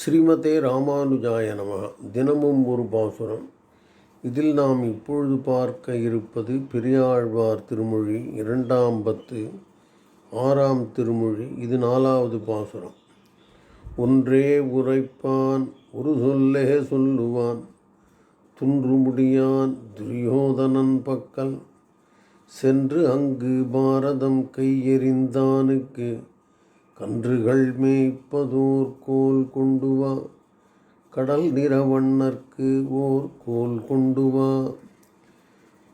ஸ்ரீமதே ராமானுஜாய நம தினமும் ஒரு பாசுரம். இதில் நாம் இப்பொழுது பார்க்க இருப்பது பெரியாழ்வார் திருமொழி இரண்டாம் பத்து ஆறாம் திருமொழி இது நாலாவது பாசுரம். ஒன்றே உரைப்பான் ஒரு சொல்லே சொல்லுவான். துன்று முடியான் துரியோதனன் பக்கல். சென்று அங்கு பாரதம் கையெறிந்தானுக்கு கன்றுகள் மேய்ப்பதோர் கோல் கொண்டு வா. கடல் நிறவண்ணர்க்கு ஓர் கோல் கொண்டு வா.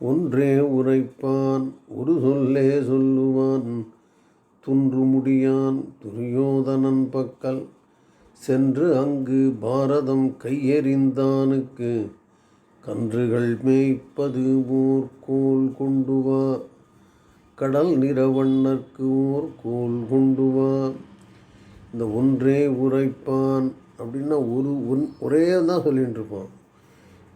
ஒன்றே உரைப்பான் ஒரு சொல்லே சொல்லுவான். துன்று முடியான் துரியோதனன் பக்கல். சென்று அங்கு பாரதம் கையெறிந்தானுக்கு. கன்றுகள் மேய்ப்பது ஓர் கோல் கொண்டு வா. கடல் நிறவண்ணர்க்கு ஓர் கோல் கொண்டு இந்த ஒன்றே உரைப்பான் அப்படின்னா ஒரு ஒன் ஒரே தான் சொல்லிகிட்டு இருப்பான்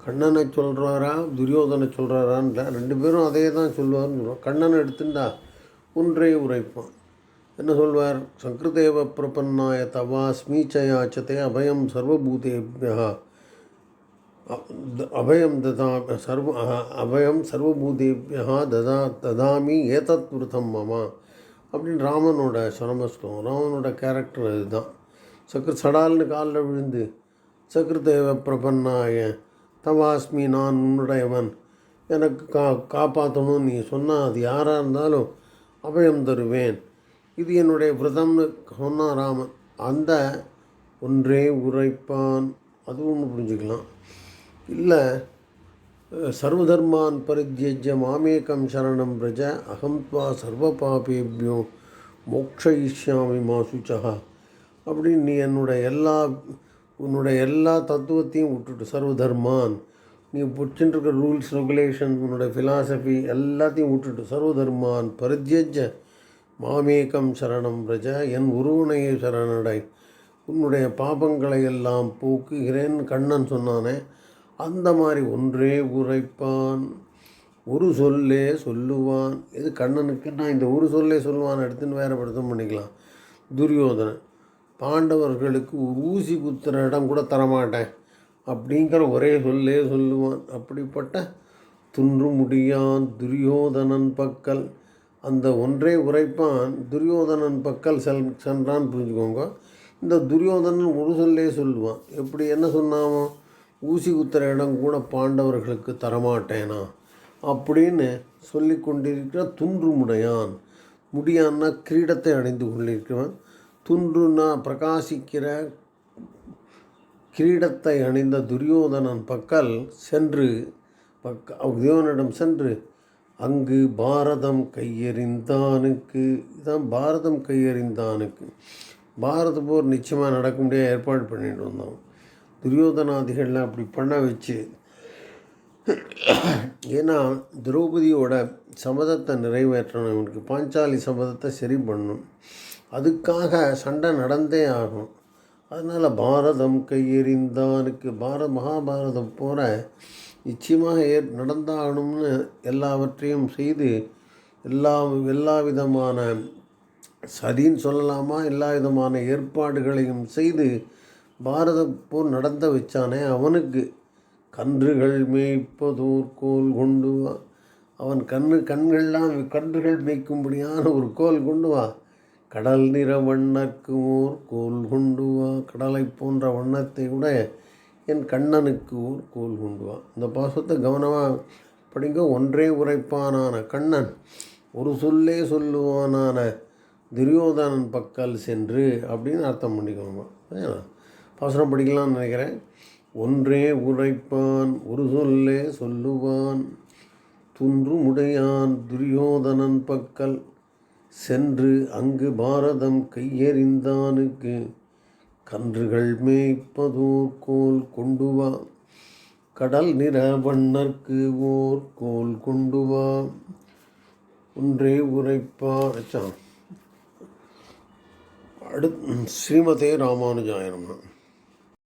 கண்ணனை சொல்கிறாரா துரியோதனை சொல்கிறாரான்ல ரெண்டு பேரும் அதே தான் சொல்லுவார்னு சொல்லுவான் கண்ணனை எடுத்துட்டா ஒன்றே உரைப்பான். என்ன சொல்வார்? சங்கிருதேவ பிரபன்னாய தவா ஸ்மீச்சயாச்சதே அபயம் சர்வபூதேபியா அபயம் ததா சர்வ அபயம் சர்வபூதேபியா ததா ததாமி ஏதத் விருத்தம் மமா அப்படின்னு ராமனோட சரமஸ்லம் ராமனோட கேரக்டர் இதுதான். சக்கர சடால்னு காலில் விழுந்து சக்கரதேவ பிரபன்னாய தவாஸ்மி நான் உன்னுடையவன் எனக்கு கா காப்பாற்றணும்னு நீ சொன்னால் அது யாராக இருந்தாலும் அபயம் தருவேன். இது என்னுடைய விரதம்னு சொன்னான் ராமன். அந்த ஒன்றே உரைப்பான். அது ஒன்று புரிஞ்சுக்கலாம். இல்லை. சர்வதர்மான் பரித்தியஜ மாமேகம் சரணம் பிரஜ அகம்த்வா சர்வ பாபேபியோ மோக்ஷயிஷ்யாமி மாசுச்சா அப்படின்னு நீ என்னுடைய எல்லா உன்னுடைய எல்லா தத்துவத்தையும் விட்டுட்டு சர்வதர்மான் நீ பிடிச்சிட்டுருக்க ரூல்ஸ் ரெகுலேஷன் உன்னோட ஃபிலாசபி எல்லாத்தையும் விட்டுட்டு சர்வதர்மான் பரித்தியஜ மாமேகம் சரணம் பிரஜ என் உருவனையை சரணடை உன்னுடைய பாபங்களை எல்லாம் போக்குகிறேன் கண்ணன் சொன்னானே அந்த மாதிரி ஒன்றே உரைப்பான். ஒரு சொல்லே சொல்லுவான். இது கண்ணனுக்கு? நான் இந்த ஒரு சொல்லே சொல்லுவான் எடுத்துன்னு வேறு படுத்தம் பண்ணிக்கலாம். துரியோதனன் பாண்டவர்களுக்கு ஊசி குத்துற இடம் கூட தரமாட்டேன். அப்படிங்கிற ஒரே சொல்லே சொல்லுவான். அப்படிப்பட்ட துன்று முடியான் துரியோதனன் பக்கல். அந்த ஒன்றே உரைப்பான் துரியோதனன் பக்கல் செல் சென்றான்னு புரிஞ்சுக்கோங்க. இந்த துரியோதனன் ஒரு சொல்லே சொல்லுவான். எப்படி என்ன சொன்னாமோ ஊசி குத்துற இடம் கூட பாண்டவர்களுக்கு தரமாட்டேனா? அப்படின்னு சொல்லி கொண்டிருக்கிற துன்று முடையான் முடியான்னா கிரீடத்தை அடைந்து கொண்டிருக்கிறவன். துன்றுனா பிரகாசிக்கிற கிரீடத்தை அணிந்த துரியோதனன் பக்கல் சென்று பக்க தேவனிடம் சென்று அங்கு பாரதம் கையெறிந்தானுக்கு. இதான் பாரதம் கையெறிந்தானுக்கு. பாரத போர் நிச்சயமாக நடக்க முடியாது ஏற்பாடு பண்ணிட்டு வந்தோம். துரியோதனாதிகள்லாம் அப்படி பண்ண வச்சு ஏன்னா திரௌபதியோட சபதத்தை நிறைவேற்றணும். இவனுக்கு பாஞ்சாலி சபதத்தை சரி பண்ணணும் அதுக்காக சண்டை நடந்தே ஆகும். அதனால் பாரதம் கையெறிந்தானுக்கு பாரத மகாபாரதம் போகிற நிச்சயமாக ஏ நடந்தாகணும்னு எல்லாவற்றையும் செய்து எல்லா எல்லா விதமான சதின்னு சொல்லலாமா? எல்லா விதமான ஏற்பாடுகளையும் செய்து பாரத போர் நடந்த வச்சானே அவனுக்கு கன்றுகள் மேய்ப்பதோர் கோல் கொண்டு வா. அவன் கண்ணு கண்கள்லாம் கன்றுகள் மேய்க்கும்படியான ஒரு கோல் கொண்டு வா. கடல் நிற வண்ணக்கு ஓர் கோல் கொண்டு வா. கடலை போன்ற வண்ணத்தை விட என் கண்ணனுக்கு ஓர் கோல் கொண்டு வா. இந்த பாசத்தை கவனமாக படிங்க. ஒன்றே உரைப்பானான கண்ணன் ஒரு சொல்லே சொல்லுவானான துரியோதனன் பக்கல் சென்று அப்படின்னு அர்த்தம் பண்ணிக்கோங்க. பாசனம் படிக்கலாம்னு நினைக்கிறேன். ஒன்றே உரைப்பான் ஒரு சொல்லே சொல்லுவான். துன்று முடையான் துரியோதனன் பக்கல் சென்று அங்கு பாரதம் கையெறிந்தானுக்கு கன்றுகள் மேய்ப்பதோர் கோல் கொண்டு வா கடல் நிற வண்ணர்க்கு ஓர் கோல் கொண்டு வா ஒன்றே உரைப்பா அடுத் ஸ்ரீமதே ராமானுஜாயனம்